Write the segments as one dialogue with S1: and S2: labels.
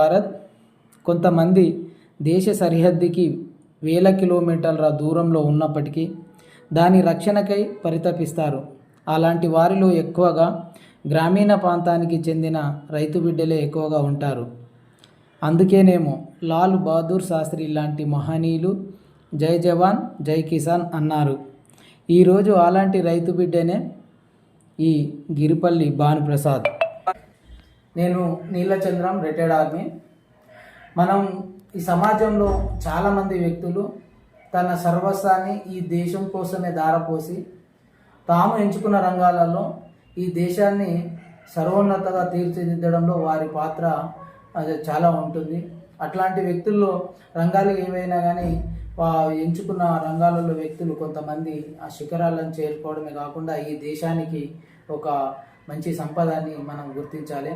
S1: భారత్ కొంతమంది దేశ సరిహద్దుకి వేల కిలోమీటర్ల దూరంలో ఉన్నప్పటికీ దాని రక్షణకై పరితపిస్తారు. అలాంటి వారిలో ఎక్కువగా గ్రామీణ ప్రాంతానికి చెందిన రైతు బిడ్డలే ఎక్కువగా ఉంటారు. అందుకేనేమో లాల్ బహదూర్ శాస్త్రి లాంటి మహనీయులు జై జవాన్ జై కిసాన్ అన్నారు. ఈరోజు అలాంటి రైతు బిడ్డనే ఈ గిరిపల్లి భానుప్రసాద్. నేను నీలచంద్రం రిటైర్డ్ ఆర్మీ మనం ఈ సమాజంలో చాలామంది వ్యక్తులు తన సర్వస్వాన్ని ఈ దేశం కోసమే దారపోసి తాము ఎంచుకున్న రంగాలలో ఈ దేశాన్ని సర్వోన్నతగా తీర్చిదిద్దడంలో వారి పాత్ర అది చాలా ఉంటుంది. అట్లాంటి వ్యక్తుల్లో రంగాలు ఏవైనా కానీ ఎంచుకున్న రంగాలలో వ్యక్తులు కొంతమంది ఆ శిఖరాలను చేరుకోవడమే కాకుండా ఈ దేశానికి ఒక మంచి సంపదని మనం గుర్తించాలి.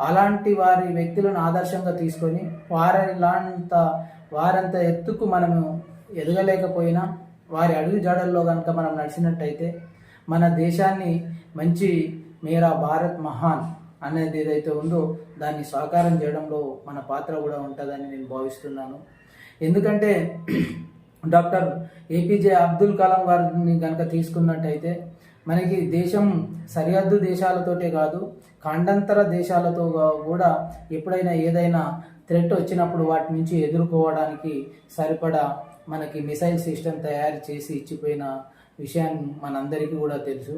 S1: అలాంటి వారి వ్యక్తులను ఆదర్శంగా తీసుకొని వారిలాంత వారంత ఎత్తుకు మనము ఎదగలేకపోయినా వారి అడుగు జాడల్లో కనుక మనం నడిచినట్టయితే మన దేశాన్ని మంచి మేరా భారత్ మహాన్ అనేది ఏదైతే ఉందో దాన్ని సాకారం చేయడంలో మన పాత్ర కూడా ఉంటుందని నేను భావిస్తున్నాను. ఎందుకంటే డాక్టర్ ఏపీజే అబ్దుల్ కలాం గారిని కనుక తీసుకున్నట్టయితే మనకి దేశం సరిహద్దు దేశాలతోటే కాదు ఖండాంతర దేశాలతో కూడా ఎప్పుడైనా ఏదైనా థ్రెట్ వచ్చినప్పుడు వాటి నుంచి ఎదుర్కోవడానికి సరిపడా మనకి మిసైల్ సిస్టమ్ తయారు చేసి ఇచ్చిపోయిన విషయం మనందరికీ కూడా తెలుసు.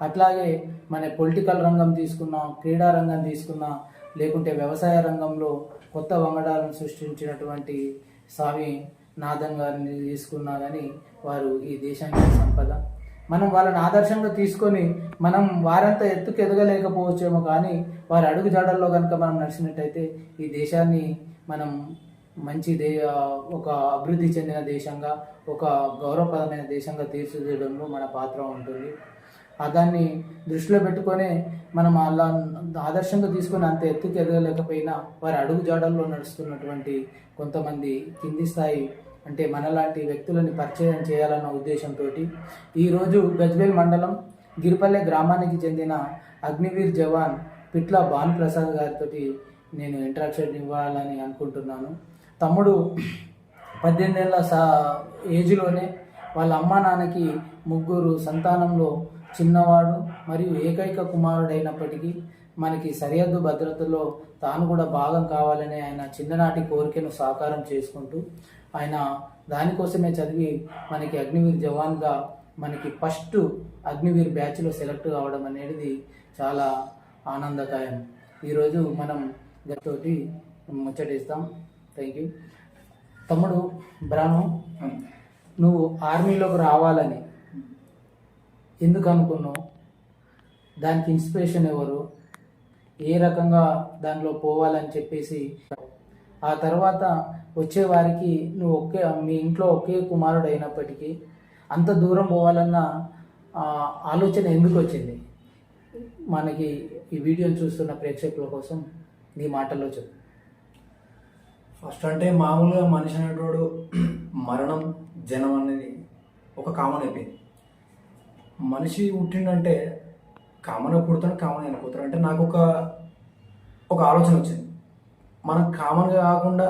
S1: అట్లాగే మన పొలిటికల్ రంగం తీసుకున్నా క్రీడా రంగం తీసుకున్నా లేకుంటే వ్యవసాయ రంగంలో కొత్త వంగడాలను సృష్టించినటువంటి స్వామి నాథన్ గారిని తీసుకున్నా కానీ వారు ఈ దేశానికి సంపద. మనం వాళ్ళని ఆదర్శంగా తీసుకొని మనం వారంతా ఎత్తుకు ఎదగలేకపోవచ్చేమో కానీ వారి అడుగు జాడల్లో కనుక మనం నడిచినట్టయితే ఈ దేశాన్ని మనం మంచి దే ఒక అభివృద్ధి చెందిన దేశంగా ఒక గౌరవప్రదమైన దేశంగా తీర్చిదిద్దడంలో మన పాత్ర ఉంటుంది. ఆ దాన్ని దృష్టిలో పెట్టుకొని మనం అలా ఆదర్శంగా తీసుకొని అంత ఎత్తుకు ఎదగలేకపోయినా వారి అడుగు జాడల్లో నడుస్తున్నటువంటి కొంతమంది కింది స్థాయి అంటే మనలాంటి వ్యక్తులని పరిచయం చేయాలన్న ఉద్దేశంతో ఈరోజు గజ్వేల్ మండలం గిరిపల్లె గ్రామానికి చెందిన అగ్నివీర్ జవాన్ పిట్ల భానుప్రసాద్ గారితో నేను ఇంట్రాక్షన్ ఇవ్వాలని అనుకుంటున్నాను. తమ్ముడు పద్దెనిమిదేళ్ళ సా ఏజ్లోనే వాళ్ళ అమ్మా నాన్నకి ముగ్గురు సంతానంలో చిన్నవాడు మరియు ఏకైక కుమారుడైనప్పటికీ మనకి సరిహద్దు భద్రతలో తాను కూడా భాగం కావాలని ఆయన చిన్ననాటి కోరికను సాకారం చేసుకుంటూ ఆయన దానికోసమే చదివి మనకి అగ్నివీర్ జవాన్గా మనకి ఫస్ట్ అగ్నివీర్ బ్యాచ్లో సెలెక్ట్ కావడం అనేది చాలా ఆనందకాయం ఈరోజు మనం గతోటి ముచ్చటిస్తాం. Thank you. తమ్ముడు బ్రాహ్మణ్ నువ్వు ఆర్మీలోకి రావాలని ఎందుకు అనుకున్నావు? దానికి ఇన్స్పిరేషన్ ఎవరు? ఏ రకంగా దానిలో పోవాలని చెప్పేసి ఆ తర్వాత వచ్చే వారికి నువ్వు ఒకే మీ ఇంట్లో ఒకే కుమారుడు అయినప్పటికీ అంత దూరం పోవాలన్న ఆలోచన ఎందుకు వచ్చింది? మనకి ఈ వీడియోని చూస్తున్న ప్రేక్షకుల కోసం నీ మాటల్లో చెప్పు.
S2: ఫస్ట్ అంటే మామూలుగా మనిషి అనేటోడు మరణం జనం అనేది ఒక కామన్ అయిపోయింది. మనిషి పుట్టిండంటే కామన్గా పుడతాడు కామన్ అయిపోతాడు అంటే నాకు ఒక ఒక ఆలోచన వచ్చింది. మనం కామన్గా కాకుండా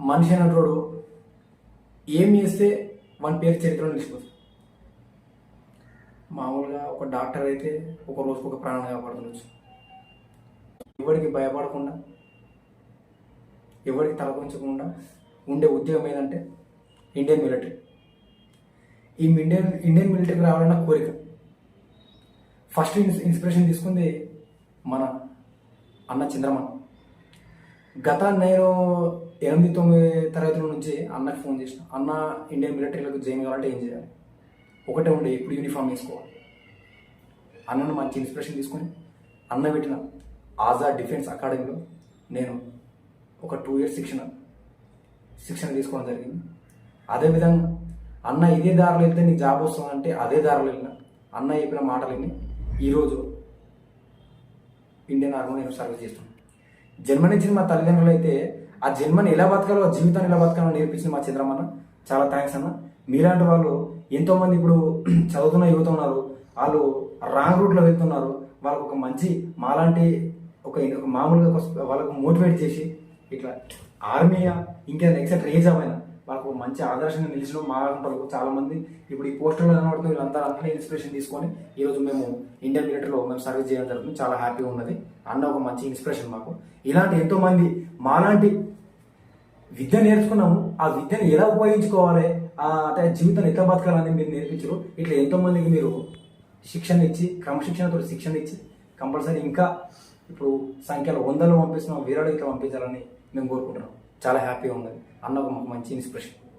S2: మనిషి అనేటోడు ఏం చేస్తే మన పేరు చరిత్రలో నిలిచిపోతుంది. మామూలుగా ఒక డాక్టర్ అయితే ఒక రోజుకు ఒక ప్రాణం కాపాడుతుండొచ్చు ఎవరికి భయపడకుండా ఎవరికి తలకొంచకుండా ఉండే ఉద్యోగం ఏంటంటే ఇండియన్ మిలిటరీ. ఈ ఇండియన్ ఇండియన్ మిలిటరీకి రావాలన్న కోరిక. ఫస్ట్ ఇన్స్ ఇన్స్పిరేషన్ తీసుకుంది మన అన్న చంద్రమన్. గత నేను ఎనిమిది తొమ్మిది తరగతుల నుంచి అన్నకి ఫోన్ చేసిన. అన్న ఇండియన్ మిలిటరీలకు జాయిన్ కావాలంటే ఏం చేయాలి? ఒకటే ఉండే ఎప్పుడు యూనిఫామ్ వేసుకోవాలి. అన్నను మంచి ఇన్స్పిరేషన్ తీసుకొని అన్న పెట్టిన ఆజాద్ డిఫెన్స్ అకాడమీలో నేను ఒక టూ ఇయర్స్ శిక్షణ శిక్షణ తీసుకోవడం జరిగింది. అదేవిధంగా అన్న ఇదే దారిలో వెళ్తే నీకు జాబ్ వస్తుందంటే అదే దారిలో వెళ్ళిన. అన్న చెప్పిన మాటలు విని ఈరోజు ఇండియన్ ఆర్మీ నేను సర్వీస్ చేస్తున్నాను జన్మనిచ్చిన మా తల్లిదండ్రులు అయితే ఆ జన్మని ఎలా బతకాలో ఆ జీవితాన్ని ఎలా బతకాలో నేర్పించింది మా చంద్రమన్న చాలా థ్యాంక్స్ అన్న. మీలాంటి వాళ్ళు ఎంతోమంది ఇప్పుడు చదువుతున్న యువత ఉన్నారు వాళ్ళు రాంగ్ రూట్లో వెళ్తున్నారు వాళ్ళకు ఒక మంచి మాలాంటి ఒక ఒక మామూలుగా వాళ్ళకు మోటివేట్ చేసి ఇట్లా ఆర్మీయా ఇంకా నెక్స్ట్ రేజ్ అవైనా వాళ్ళకు మంచి ఆదర్శంగా నిలిచిన మా వాళ్ళకు చాలా మంది ఇప్పుడు ఈ పోస్టర్లో కనబడుతున్న వీళ్ళంతా అందరినీ ఇన్స్పిరేషన్ తీసుకొని ఈరోజు మేము ఇండియన్ మిలిటరీలో మేము సర్వీస్ చేయడం జరుగుతుంది. చాలా హ్యాపీగా ఉన్నది. అన్న ఒక మంచి ఇన్స్పిరేషన్ మాకు. ఇలాంటి ఎంతో మంది మాలాంటి విద్య నేర్చుకున్నాము. ఆ విద్యను ఎలా ఉపయోగించుకోవాలి? అంటే జీవితం ఎట్లా బతకాలని మీరు నేర్పించరు. ఇట్లా ఎంతో మందికి మీరు శిక్షణ ఇచ్చి క్రమశిక్షణతో శిక్షణ ఇచ్చి కంపల్సరీ ఇంకా ఇప్పుడు సంఖ్యలో వందలు పంపిస్తున్నాం వేరే ఇట్లా పంపించాలని మేము కోరుకుంటున్నాం. చాలా హ్యాపీగా ఉన్నది. అన్న ఒక మాకు మంచి ఇన్స్పిరేషన్